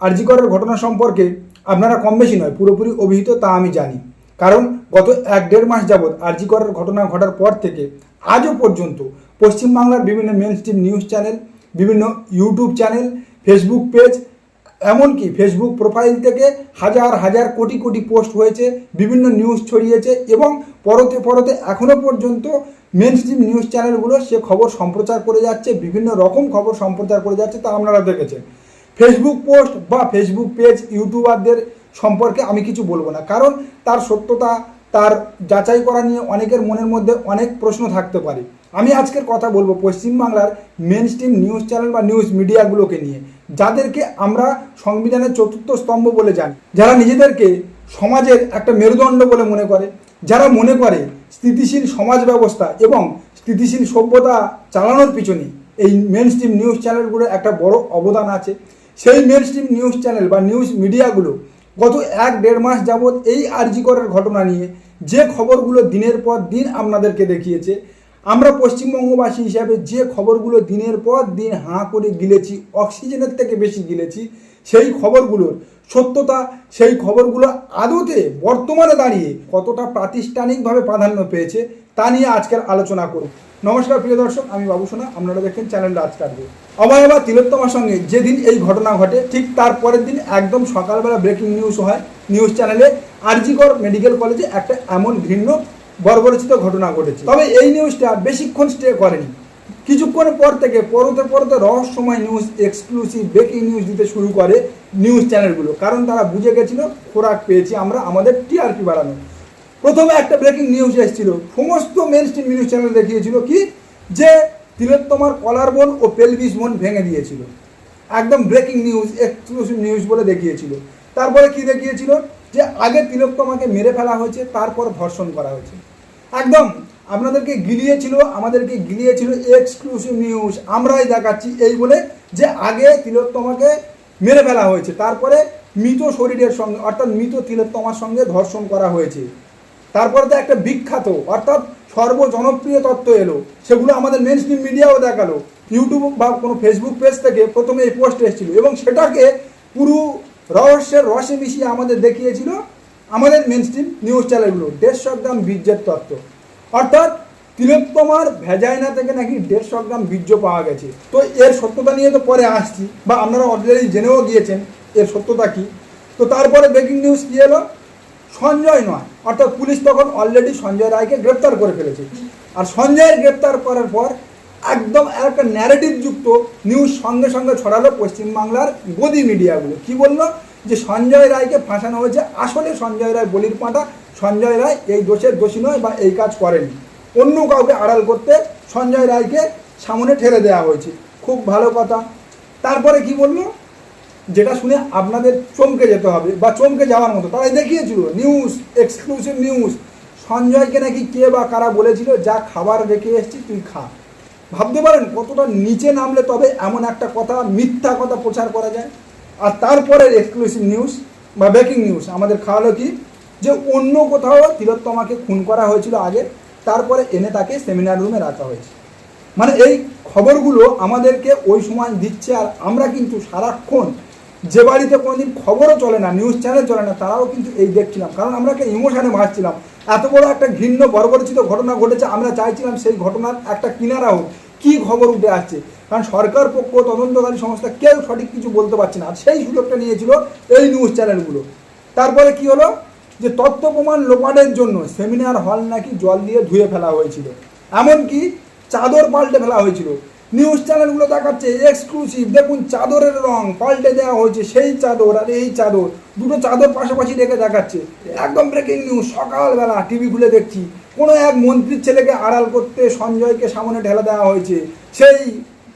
আরজিকরের ঘটনা সম্পর্কে আপনারা কম বেশি নয়, পুরোপুরি অভিহিত তা আমি জানি। কারণ গত এক দেড় মাস যাবৎ আরজিকরের ঘটনা ঘটার পর থেকে আজও পর্যন্ত পশ্চিমবাংলার বিভিন্ন মেন স্ট্রিম নিউজ চ্যানেল বিভিন্ন ইউটিউব চ্যানেল ফেসবুক পেজ এমনকি ফেসবুক প্রোফাইল থেকে হাজার হাজার কোটি কোটি পোস্ট হয়েছে, বিভিন্ন নিউজ ছড়িয়েছে এবং পরতে পরতে এখনও পর্যন্ত মেন স্ট্রিম নিউজ চ্যানেলগুলো সে খবর সম্প্রচার করে যাচ্ছে, বিভিন্ন রকম খবর সম্প্রচার করে যাচ্ছে তা আপনারা দেখেছেন। ফেসবুক পোস্ট বা ফেসবুক পেজ ইউটিউবারদের সম্পর্কে আমি কিছু বলব না। কারণ তার সত্যতা, তার যাচাই করা নিয়ে অনেকের মনের মধ্যে অনেক প্রশ্ন থাকতে পারে। আমি আজকের কথা বলব পশ্চিমবাংলার মেন স্ট্রিম নিউজ চ্যানেল বা নিউজ মিডিয়াগুলোকে নিয়ে। যাদেরকে আমরা সংবিধানের চতুর্থ স্তম্ভ বলে জানি। যারা নিজেদেরকে সমাজের একটা মেরুদণ্ড বলে মনে করে। যারা মনে করে স্থিতিশীল সমাজ ব্যবস্থা এবং স্থিতিশীল সভ্যতা চালানোর পিছনে এই মেন স্ট্রিম নিউজ চ্যানেলগুলোর একটা বড় অবদান আছে। সেই মেন স্ট্রিম নিউজ চ্যানেল বা নিউজ মিডিয়াগুলো গত এক দেড় মাস যাবৎ এই আরজিকরের ঘটনা নিয়ে যে খবরগুলো দিনের পর দিন আপনাদেরকে দেখিয়েছে, আমরা পশ্চিমবঙ্গবাসী হিসাবে যে খবরগুলো দিনের পর দিন হাঁ করে গিলেছি, অক্সিজেনের থেকে বেশি গিলেছি সেই খবরগুলোর সত্যতা, সেই খবরগুলো আদতে বর্তমানে দাঁড়িয়ে কতটা প্রাতিষ্ঠানিকভাবে প্রাধান্য পেয়েছে, তা নিয়ে আজকের আলোচনা করব। নমস্কার প্রিয় দর্শক, আমি বাবু সোনা, আপনারা দেখেন চ্যানেলটা আজ কাটবে অভয়বা তিলোত্তমার সঙ্গে যেদিন এই ঘটনা ঘটে, ঠিক তার পরের দিন একদম সকালবেলা ব্রেকিং নিউজ হয় নিউজ চ্যানেলে আরজিকর মেডিকেল কলেজে একটা এমন ঘৃণ্য বর্বরচিত ঘটনা ঘটেছে। তবে এই নিউজটা বেশিক্ষণ স্টে করেনি। কিছুক্ষণ পর থেকে পরতে পরতে রহস্যময় নিউজ এক্সক্লুসিভ ব্রেকিং নিউজ দিতে শুরু করে নিউজ চ্যানেলগুলো কারণ তারা বুঝে গেছিল, খোরাক পেয়েছি আমরা, আমাদের টিআরপি বাড়ানো। প্রথমে একটা ব্রেকিং নিউজ এসেছিল। সমস্ত মেন স্ট্রিম নিউজ চ্যানেল দেখিয়েছিল কি? যে তিলোত্তমার কলার বোন ও পেলভিস বোন ভেঙে দিয়েছিল। একদম ব্রেকিং নিউজ এক্সক্লুসিভ নিউজ বলে দেখিয়েছিল। তারপরে কি দেখিয়েছিল? যে আগে তিলোত্তমাকে মেরে ফেলা হয়েছে, তারপর ধর্ষণ করা হয়েছে। একদম আপনাদেরকে গিলিয়েছিল, আমাদেরকে গিলিয়েছিল এক্সক্লুসিভ নিউজ আমরাই দেখাচ্ছি এই বলে যে আগে তিলোত্তমাকে মেরে ফেলা হয়েছে। তারপরে মৃত শরীরের সঙ্গে, অর্থাৎ মৃত তিলোত্তমার সঙ্গে ধর্ষণ করা হয়েছে। তারপরে তো একটা বিখ্যাত, অর্থাৎ সর্বজনপ্রিয় তত্ত্ব এলো। সেগুলো আমাদের মেন স্ট্রিম মিডিয়াও দেখাল। ইউটিউব বা কোনো ফেসবুক পেজ থেকে প্রথমে এই পোস্ট এসেছিল। এবং সেটাকে পুরো রহস্যের রসে মিশিয়ে আমাদের দেখিয়েছিল আমাদের মেন স্ট্রিম নিউজ চ্যানেলগুলো দেড়শো গ্রাম বীর্যের তত্ত্ব। অর্থাৎ তিলোত্তমার ভেজাইনা থেকে নাকি দেড়শো গ্রাম বীর্য পাওয়া গেছে। তো এর সত্যতা নিয়ে তো পরে আসছি, বা আপনারা অলরেডি জেনেও গিয়েছেন এর সত্যতা কি। তো তারপরে ব্রেকিং নিউজ কী এলো? সঞ্জয় নয়, অর্থাৎ পুলিশ তখন অলরেডি সঞ্জয় রায়কে গ্রেপ্তার করে ফেলেছে। আর সঞ্জয়ের গ্রেপ্তার করার পর একদম একটা ন্যারেটিভ যুক্ত নিউজ সঙ্গে সঙ্গে ছড়ালো পশ্চিমবাংলার গদি মিডিয়াগুলো কি বলল? যে সঞ্জয় রায়কে ফাঁসানো হয়েছে, আসলে সঞ্জয় রায় বলির পাঁটা সঞ্জয় রায় এই দোষের দোষী নয় বা এই কাজ করেনি অন্য কাউকে আড়াল করতে সঞ্জয় রায়কে সামনে ঠেলে দেওয়া হয়েছে। খুব ভালো কথা। তারপরে কি বলল? যেটা শুনে আপনাদের চমকে যেতে হবে বা চমকে যাওয়ার মতো। তারাই দেখিয়েছিল নিউজ এক্সক্লুসিভ নিউজ সঞ্জয়কে নাকি কে বা কারা বলেছিল, যা খাবার রেখে এসছি, তুই খা। ভাবতে পারেন, কতটা নিচে নামলে তবে এমন একটা কথা, মিথ্যা কথা প্রচার করা যায়। আর তারপরে এক্সক্লুসিভ নিউজ বা ব্রেকিং নিউজ আমাদের খাওয়ালো কি? যে অন্য কোথাও তিলোত্তমাকে খুন করা হয়েছিল আগে, তারপরে এনে তাকে সেমিনার রুমে রাখা হয়েছে। মানে এই খবরগুলো আমাদেরকে ওই সময় দিচ্ছে আর আমরা কিন্তু সারাক্ষণ যে বাড়িতে কোনোদিন খবরও চলে না নিউজ চ্যানেল চলে না, তারাও কিন্তু এই দেখছিলাম। কারণ আমরা একটা ইমোশনে ভাসছিলাম। এত বড় একটা ঘৃণ্য বর্বরচিত ঘটনা ঘটেছে, আমরা চাইছিলাম সেই ঘটনার একটা কিনারা হোক। কী খবর উঠে আসছে? কারণ সরকার পক্ষ, তদন্তকারী সংস্থা কেউ সঠিক কিছু বলতে পারছে না। আর সেই সুযোগটা নিয়েছিল এই নিউজ চ্যানেলগুলো তারপরে কি হলো? যে তথ্য প্রমাণ লোপাটের জন্য সেমিনার হল নাকি জল দিয়ে ধুয়ে ফেলা হয়েছিল। এমনকি চাদর পাল্টে ফেলা হয়েছিল। নিউজ চ্যানেলগুলো দেখাচ্ছে এক্সক্লুসিভ দেখুন চাদরের রং পাল্টে দেওয়া হয়েছে সেই চাদর আর এই চাদর। দুটো চাদর পাশাপাশি রেখে দেখাচ্ছে। একদম ব্রেকিং নিউজ সকালবেলা টিভি খুলে দেখছি। কোনো এক মন্ত্রীর ছেলেকে আড়াল করতে সঞ্জয়কে সামনে ঢেলে দেওয়া হয়েছে। সেই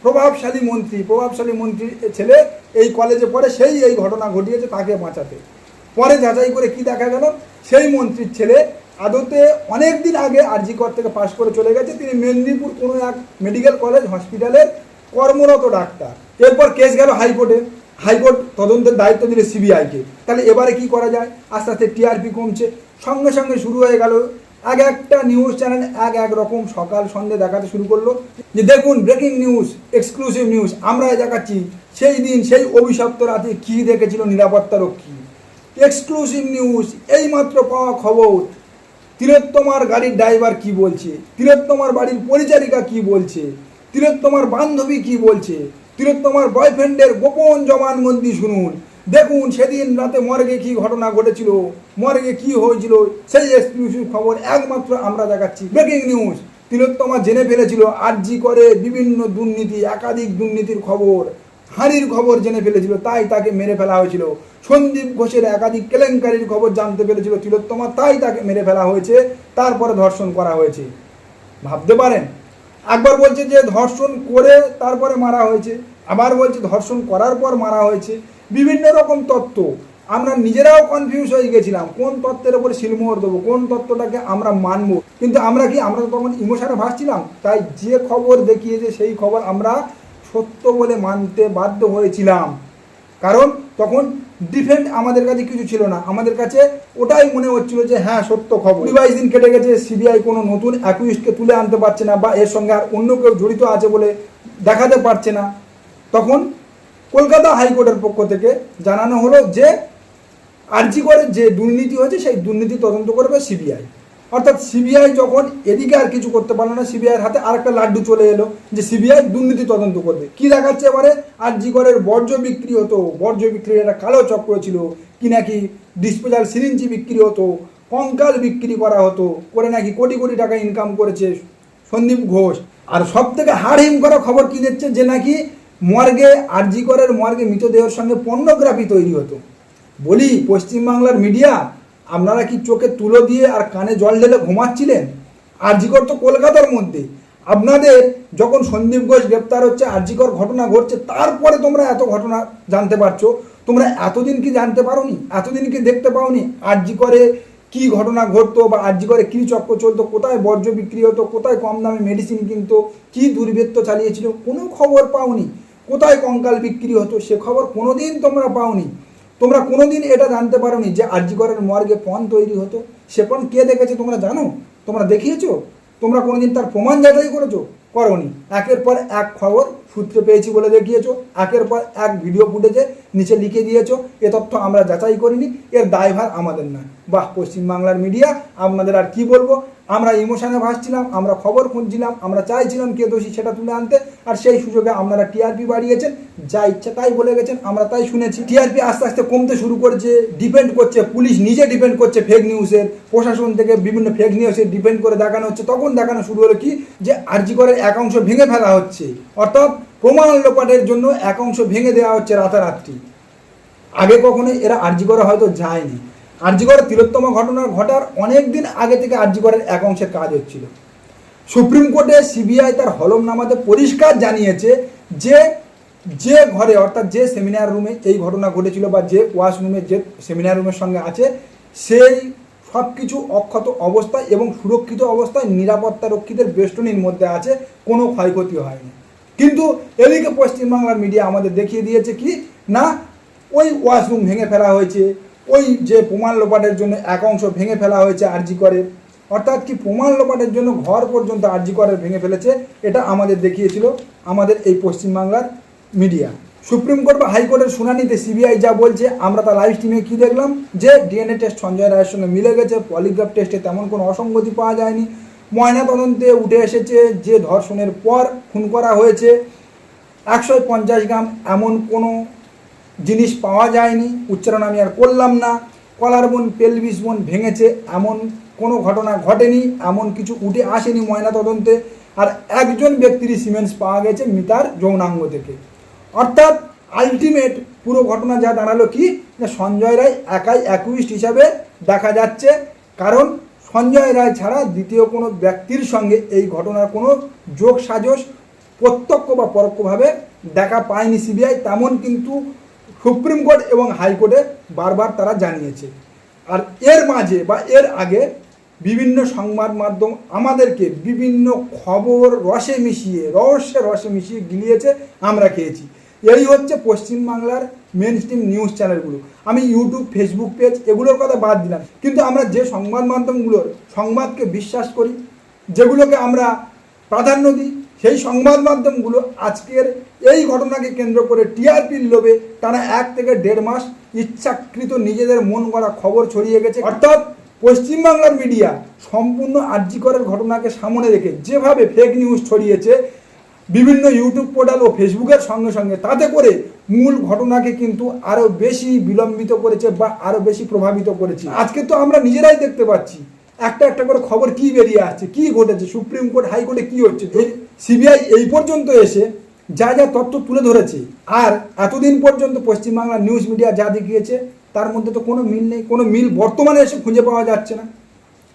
প্রভাবশালী মন্ত্রী, প্রভাবশালী মন্ত্রীর ছেলে এই কলেজে পড়ে, সেই এই ঘটনা ঘটিয়েছে তাকে বাঁচাতে। পরে যাচাই করে কি দেখা গেল, সেই মন্ত্রীর ছেলে আদতে অনেক দিন আগে আরজিকর থেকে পাশ করে চলে গেছে। তিনি মেদিনীপুর কোনো এক মেডিকেল কলেজ হসপিটালের কর্মরত ডাক্তার। এরপর কেস গেল হাইকোর্টে। হাইকোর্ট তদন্তের দায়িত্ব দিলে সিবিআইকে। তাহলে এবারে কি করা যায়? আস্তে আস্তে টিআরপি কমছে। সঙ্গে সঙ্গে শুরু হয়ে গেল এক একটা নিউজ চ্যানেল এক এক রকম সকাল সন্ধে দেখাতে শুরু করল। যে দেখুন ব্রেকিং নিউজ এক্সক্লুসিভ নিউজ আমরা দেখাচ্ছি। সেই দিন সেই অভিশপ্ত রাতে কী দেখেছিল নিরাপত্তা রক্ষী? এক্সক্লুসিভ নিউজ এইমাত্র পাওয়া খবর। তিলোত্তমার গাড়ির ড্রাইভার কি বলছে? তিলোত্তমার বাড়ির পরিচারিকা কি বলছে? তিলোত্তমার বান্ধবী কি বলছে? তিলোত্তমার বয়ফ্রেন্ডের গোপন জবানবন্দি শুনুন। দেখুন, সেদিন রাতে মর্গে কি ঘটনা ঘটেছিল, মর্গে কি হয়েছিল, সেই এক্সক্লুসিভ খবর একমাত্র আমরা দেখাচ্ছি। ব্রেকিং নিউজ তিলোত্তমা জেনে ফেলেছিল আরজি করে বিভিন্ন দুর্নীতি, একাধিক দুর্নীতির খবর। হানির খবর জেনে ফেলেছিল, তাই তাকে মেরে ফেলা হয়েছিল। সন্দীপ ঘোষের একাধিক কেলেঙ্কারির খবর জানতে পেরেছিল তিলোত্তমা, তাই তাকে মেরে ফেলা হয়েছে, তারপরে ধর্ষণ করা হয়েছে। ভাবতে পারেন? একবার বলছে যে, ধর্ষণ করে তারপরে মারা হয়েছে, আবার বলছে ধর্ষণ করার পর মারা হয়েছে। বিভিন্ন রকম তত্ত্ব। আমরা নিজেরাও কনফিউজ হয়ে গেছিলাম, কোন তত্ত্বের উপরে শিলমোহর দেবো, কোন তত্ত্বটাকে আমরা মানবো? কিন্তু আমরা কি, আমরা তখন ইমোশনে ভাসছিলাম? তাই যে খবর দেখিয়েছে, সেই খবর আমরা সত্য বলে মানতে বাধ্য হয়েছিলাম। কারণ তখন ডিফেন্ড আমাদের কাছে কিছু ছিল না। আমাদের কাছে ওটাই মনে হচ্ছিল যে হ্যাঁ সত্য খবর। কুড়ি বাইশ দিন কেটে গেছে সিবিআই কোনো নতুন অ্যাকুইস্টকে তুলে আনতে পারছে না বা এর সঙ্গে আর অন্য কেউ জড়িত আছে বলে দেখাতে পারছে না। তখন কলকাতা হাইকোর্টের পক্ষ থেকে জানানো হলো যে, আরজি করে যে দুর্নীতি হয়েছে, সেই দুর্নীতি তদন্ত করবে সিবিআই অর্থাৎ সিবিআই যখন এদিকে আর কিছু করতে পারল না, সিবিআইয়ের হাতে আরেকটা লাড্ডু চলে এলো যে সিবিআই দুর্নীতি তদন্ত করবে। কি দেখাচ্ছে এবারে? আরজি করের বর্জ্য বিক্রি হতো, বর্জ্য বিক্রির একটা কালো চক্র ছিল, কি নাকি ডিসপোজাল সিরিঞ্জি বিক্রি হতো, কঙ্কাল বিক্রি করা হতো, করে নাকি কোটি কোটি টাকা ইনকাম করেছে সন্দীপ ঘোষ। আর সব থেকে হাড়হিম করা খবর কি দিচ্ছে যে নাকি মর্গে আরজি করের মর্গে মৃতদেহের সঙ্গে পর্নোগ্রাফি তৈরি হতো। বলি, পশ্চিমবাংলার মিডিয়া আপনারা কি চোখে তুলো দিয়ে আর কানে জল ঢেলে ঘুমাচ্ছিলেন? আরজিকর তো কলকাতার মধ্যে। আপনাদের যখন সন্দীপ ঘোষ গ্রেপ্তার হচ্ছে, আরজিকর ঘটনা ঘটছে, তারপরে তোমরা এত ঘটনা জানতে পারছ। তোমরা এতদিন কি জানতে পারোনি? এতদিন কি দেখতে পাওনি? আরজি করে কি ঘটনা ঘটতো বা আরজি করে কী চক্র চলতো? কোথায় বর্জ্য বিক্রি হতো? কোথায় কম দামে মেডিসিন কিনতো? কী দুর্বৃত্ত চালিয়েছিল? কোনো খবর পাওনি। কোথায় কঙ্কাল বিক্রি হতো? সে খবর কোনোদিন তোমরা পাওনি। তোমরা কোনোদিন এটা জানতে পারোনি যে আরজিকরের মর্গে পণ তৈরি হতো? সে পণ কে দেখেছে তোমরা জানো? তোমরা দেখিয়েছো? তোমরা কোনোদিন তার প্রমাণ যাচাই করেছ? করনি। একের পর এক খবর সূত্রে পেয়েছি বলে দেখিয়েছো। একের পর এক ভিডিও ফুটেজে নিচে লিখে দিয়েছ। এ তথ্য আমরা যাচাই করিনি। এর দায়ভার আমাদের না বাহ, পশ্চিমবাংলার মিডিয়া, আপনাদের আর কি বলব? আমরা ইমোশনে ভাসছিলাম, আমরা খবর খুঁজছিলাম, আমরা চাইছিলাম কে দোষী সেটা তুলে আনতে, আর সেই সুযোগে আপনারা টিআরপি বাড়িয়েছেন, যা ইচ্ছা তাই বলে গেছেন, আমরা তাই শুনেছি। টিআরপি আস্তে আস্তে কমতে শুরু করছে ডিপেন্ড করছে, পুলিশ নিজে ডিপেন্ড করছে ফেক নিউজের প্রশাসন থেকে বিভিন্ন ফেক নিউজের ডিপেন্ড করে দেখানো হচ্ছে। তখন দেখানো শুরু হলো কি? যে আরজি করের এক অংশ ভেঙে ফেলা হচ্ছে, অর্থাৎ প্রমাণ লোপাটের জন্য এক অংশ ভেঙে দেওয়া হচ্ছে রাতারাত্রি আগে কখনো এরা আরজি করে হয়তো যায়নি। আরজি করে তিলোত্তম ঘটনা ঘটার অনেক দিন আগে থেকে আরজি করের এক অংশের কাজ হচ্ছিল। সুপ্রিম কোর্টে সিবিআই তার হলমনামাতে পরিষ্কার জানিয়েছে যে যে ঘরে অর্থাৎ যে সেমিনার রুমে এই ঘটনা ঘটেছিল বা যে ওয়াশরুমে যে সেমিনার রুমের সঙ্গে আছে, সেই সব কিছু অক্ষত অবস্থায় এবং সুরক্ষিত অবস্থায় নিরাপত্তা রক্ষীদের বেষ্টনীর মধ্যে আছে, কোনো ক্ষয়ক্ষতি হয়নি। কিন্তু এদিকে পশ্চিমবাংলার মিডিয়া আমাদের দেখিয়ে দিয়েছে কি, না, ওই ওয়াশরুম ভেঙে ফেলা হয়েছে ওই যে প্রমাণ লোপাটের জন্য এক অংশ ভেঙে ফেলা হয়েছে আরজি করে, অর্থাৎ কি প্রমাণ লোপাটের জন্য ঘর পর্যন্ত আরজি করে ভেঙে ফেলেছে, এটা আমাদের দেখিয়েছিল আমাদের এই পশ্চিমবাংলার মিডিয়া। সুপ্রিম কোর্ট বা হাইকোর্টের শুনানিতে সিবিআই যা বলছে, আমরা তা লাইভ স্ট্রিমে কী দেখলাম? যে ডিএনএ টেস্ট সঞ্জয় রায়ের সঙ্গে মিলে গেছে, পলিগ্রাফ টেস্টে তেমন কোনো অসঙ্গতি পাওয়া যায়নি। ময়নাতদন্তে উঠে এসেছে যে ধর্ষণের পর খুন করা হয়েছে। একশো পঞ্চাশ গ্রাম এমন কোনো জিনিস পাওয়া যায়নি, উচ্চারণ আমি আর করলাম না। কলার বোন পেলভিস বোন ভেঙেছে, এমন কোনো ঘটনা ঘটেনি, এমন কিছু উঠে আসেনি ময়নাতদন্তে। আর একজন ব্যক্তির সিমেন্টস পাওয়া গেছে মিতার যৌনাঙ্গ থেকে। অর্থাৎ আলটিমেট পুরো ঘটনা যা দাঁড়াল কি? যে সঞ্জয় রায় একাই অ্যাকুইস্ট হিসাবে দেখা যাচ্ছে। কারণ সঞ্জয় রায় ছাড়া দ্বিতীয় কোনো ব্যক্তির সঙ্গে এই ঘটনার কোনো যোগ সাজস প্রত্যক্ষ বা পরোক্ষভাবে দেখা পায়নি সিবিআই। তেমন কিন্তু সুপ্রিম কোর্ট এবং হাইকোর্টে বারবার তারা জানিয়েছে। আর এর মাঝে বা এর আগে বিভিন্ন সংবাদ মাধ্যম আমাদেরকে বিভিন্ন খবর রসে মিশিয়ে, রহস্যে রসে মিশিয়ে গিলিয়েছে, আমরা খেয়েছি। এই হচ্ছে পশ্চিমবাংলার মেন স্ট্রিম নিউজ চ্যানেলগুলো আমি ইউটিউব ফেসবুক পেজ এগুলোর কথা বাদ দিলাম। কিন্তু আমরা যে সংবাদ মাধ্যমগুলোর সংবাদকে বিশ্বাস করি, যেগুলোকে আমরা প্রাধান্য দিই সেই সংবাদ মাধ্যমগুলো আজকের এই ঘটনাকে কেন্দ্র করে টিআরপির লোভে টানা এক থেকে দেড় মাস ইচ্ছাকৃত নিজেদের মন করা খবর ছড়িয়ে গেছে। অর্থাৎ পশ্চিমবাংলার মিডিয়া সম্পূর্ণ আর্যিকরের ঘটনাকে সামনে রেখে যেভাবে ফেক নিউজ ছড়িয়েছে, বিভিন্ন ইউটিউব পোর্টাল ও ফেসবুকের সঙ্গে সঙ্গে, তাতে করে মূল ঘটনাকে কিন্তু আরও বেশি বিলম্বিত করেছে বা আরও বেশি প্রভাবিত করেছে। আজকে তো আমরা নিজেরাই দেখতে পাচ্ছি একটা একটা করে খবর কি বেরিয়ে আসছে, কি ঘটেছে, সুপ্রিম কোর্ট, হাইকোর্টে কি হচ্ছে? সিবিআই এই পর্যন্ত এসে যা যা তথ্য তুলে ধরেছে, আর এতদিন পর্যন্ত পশ্চিমবাংলার নিউজ মিডিয়া যা দেখিয়েছে, তার মধ্যে তো কোনো মিল নেই, কোনো মিল বর্তমানে এসে খুঁজে পাওয়া যাচ্ছে না।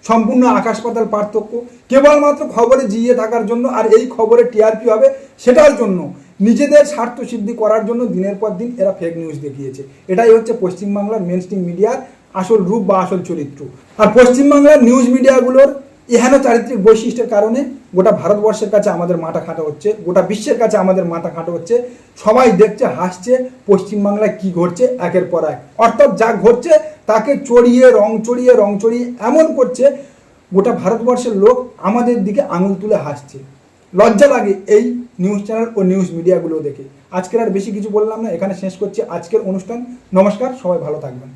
সম্পূর্ণ আকাশ পাতাল পার্থক্য, কেবলমাত্র খবরে জিয়ে থাকার জন্য, আর এই খবরে টিআরপি হবে সেটার জন্য। নিজেদের স্বার্থ সিদ্ধি করার জন্য দিনের পর দিন এরা ফেক নিউজ দেখিয়েছে। এটাই হচ্ছে পশ্চিমবাংলার মেন স্ট্রিম মিডিয়ার আসল রূপ বা আসল চরিত্র। আর পশ্চিমবাংলার নিউজ মিডিয়াগুলোর এহেন চারিত্রিক বৈশিষ্ট্যের কারণে গোটা ভারতবর্ষের কাছে আমাদের মাথা খাটো হচ্ছে, গোটা বিশ্বের কাছে আমাদের মাথা খাটো হচ্ছে, সবাই দেখছে, হাসছে, পশ্চিমবাংলায় কি ঘটছে, একের পর এক। অর্থাৎ যা ঘটছে, তাকে চড়িয়ে, রং চড়িয়ে রং চড়িয়ে এমন করছে, গোটা ভারতবর্ষের লোক আমাদের দিকে আঙুল তুলে হাসছে। লজ্জা লাগে এই নিউজ চ্যানেল ও নিউজ মিডিয়াগুলো দেখে। আজকের আর বেশি কিছু বললাম না, এখানে শেষ করছি। আজকের অনুষ্ঠান, নমস্কার, সবাই ভালো থাকবেন।